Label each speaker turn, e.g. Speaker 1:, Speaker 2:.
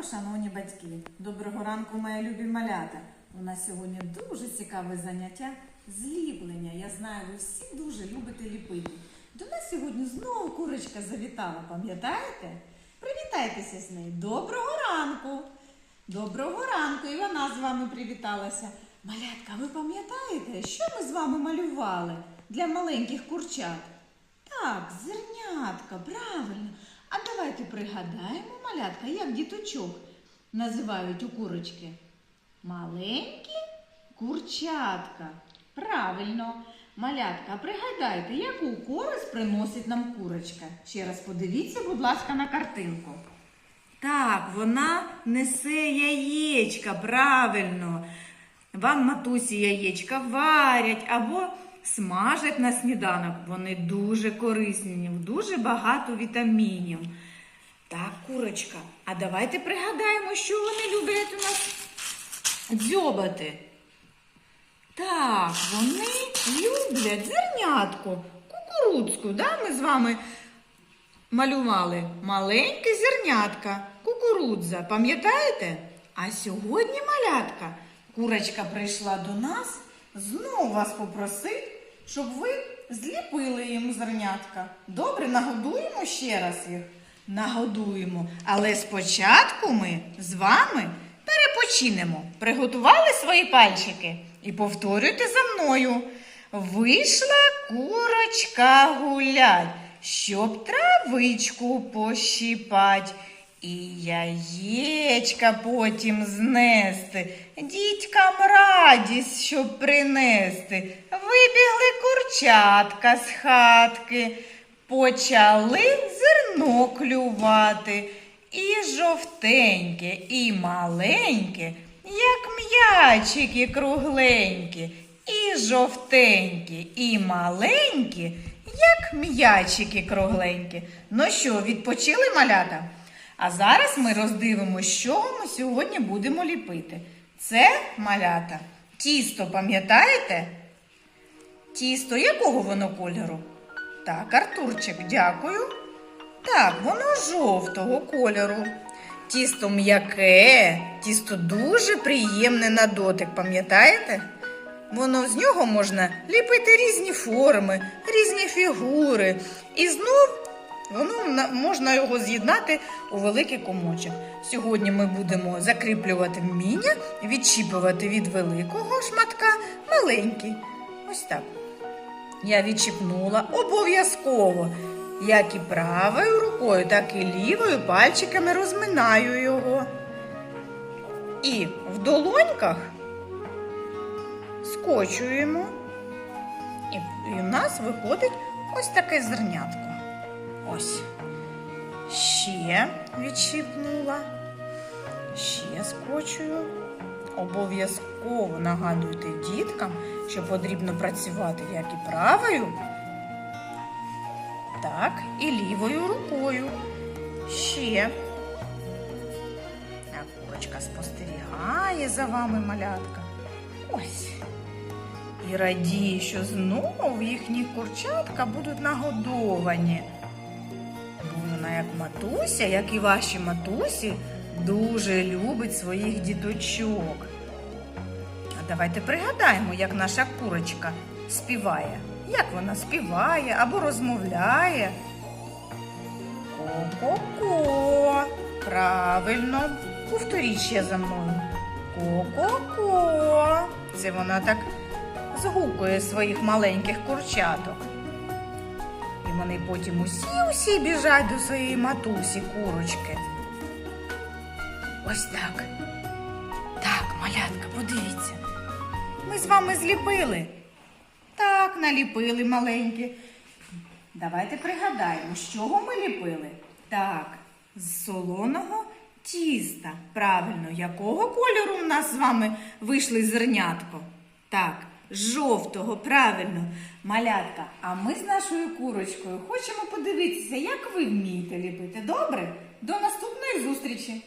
Speaker 1: ранку, шановні батьки. Доброго ранку, мої любі малята. У нас сьогодні дуже цікаве заняття зліплення. Я знаю, ви всі дуже любите ліпити. До нас сьогодні знову курочка завітала, пам'ятаєте? Привітайтеся з нею. Доброго ранку! Доброго ранку! І вона з вами привіталася. Малятка, ви пам'ятаєте, що ми з вами малювали для маленьких курчат? Так, зернятка, правильно. А давайте пригадаємо, малятка, як діточок називають у курочки. Маленькі курчатка. Правильно. Малятка, пригадайте, яку користь приносить нам курочка. Ще раз подивіться, будь ласка, на картинку. Так, вона несе яєчка, правильно. Вам матусі яєчка варять або смажать на сніданок. Вони дуже корисні, дуже багато вітамінів. Так, курочка. А давайте пригадаємо, що вони люблять у нас дзьобати. Так, вони люблять зернятку, кукурудзку. Да? Ми з вами малювали маленьке зернятка, кукурудза. Пам'ятаєте? А сьогодні малятка. Курочка прийшла до нас, знову вас попросить, щоб ви зліпили їм зернятка. Добре, нагодуємо ще раз їх. Нагодуємо. Але спочатку ми з вами перепочинемо. Приготували свої пальчики і повторюйте за мною. Вийшла курочка гулять, щоб травичку пощипать. І яєчка потім знести, дітькам радість, щоб принести. Вибігли курчатка з хатки, почали зерно клювати. І жовтеньке, і маленьке, як м'ячики кругленькі, і жовтенькі, і маленькі, як м'ячики кругленькі. Ну що, відпочили малята? А зараз ми роздивимося, що ми сьогодні будемо ліпити. Це малята. Тісто, пам'ятаєте? Тісто якого воно кольору? Так, Артурчик, дякую. Так, воно жовтого кольору. Тісто м'яке, тісто дуже приємне на дотик, пам'ятаєте? Воно з нього можна ліпити різні форми, різні фігури. І знов воно можна його з'єднати у великий комочок. Сьогодні ми будемо закріплювати вміння, відчіпувати від великого шматка маленький. Ось так. Я відчіпнула обов'язково. Як і правою рукою, так і лівою пальчиками розминаю його. І в долоньках скочуємо. І, в нас виходить ось таке зернятко. Ось. Ще відчіпнула. Ще скочую. Обов'язково нагадуйте діткам, що потрібно працювати як і правою, так і лівою рукою. Ще. Курочка спостерігає за вами малятка. Ось. І радіє, що знову їхні курчатка будуть нагодовані. Матуся, як і ваші матусі, дуже любить своїх діточок. А давайте пригадаємо, як наша курочка співає. Як вона співає або розмовляє. Ко-ко-ко. Правильно. Повторіть ще за мною. Ко-ко-ко. Це вона так згукує своїх маленьких курчаток. Вони потім усі-усі біжать до своєї матусі курочки. Ось так. Так, малятка, подивіться. Ми з вами зліпили. Так, наліпили маленькі. Давайте пригадаємо, з чого ми ліпили. Так, з солоного тіста. Правильно, якого кольору у нас з вами вийшли зернятко? Так, жовтого, правильно, малятка. А ми з нашою курочкою хочемо подивитися, як ви вмієте ліпити. Добре? До наступної зустрічі!